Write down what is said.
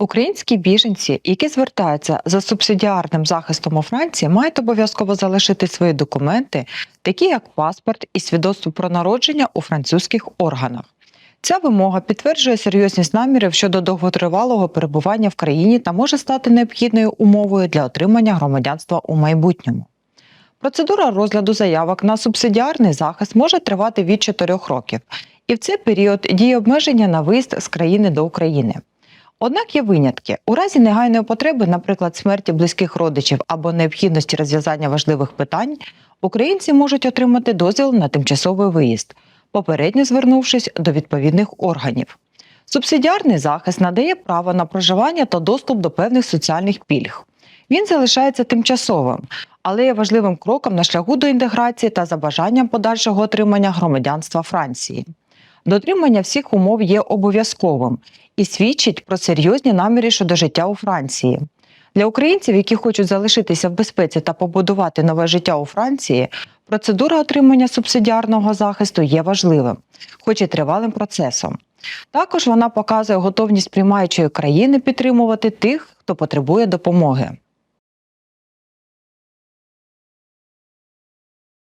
Українські біженці, які звертаються за субсидіарним захистом у Франції, мають обов'язково залишити свої документи, такі як паспорт і свідоцтво про народження у французьких органах. Ця вимога підтверджує серйозність намірів щодо довготривалого перебування в країні та може стати необхідною умовою для отримання громадянства у майбутньому. Процедура розгляду заявок на субсидіарний захист може тривати від 4 років, і в цей період діє обмеження на виїзд з країни до України. Однак є винятки. У разі негайної потреби, наприклад, смерті близьких родичів або необхідності розв'язання важливих питань, українці можуть отримати дозвіл на тимчасовий виїзд, попередньо звернувшись до відповідних органів. Субсидіарний захист надає право на проживання та доступ до певних соціальних пільг. Він залишається тимчасовим, але є важливим кроком на шляху до інтеграції та за бажанням подальшого отримання громадянства Франції. Дотримання всіх умов є обов'язковим і свідчить про серйозні наміри щодо життя у Франції. Для українців, які хочуть залишитися в безпеці та побудувати нове життя у Франції, процедура отримання субсидіарного захисту є важливим, хоч і тривалим процесом. Також вона показує готовність приймаючої країни підтримувати тих, хто потребує допомоги.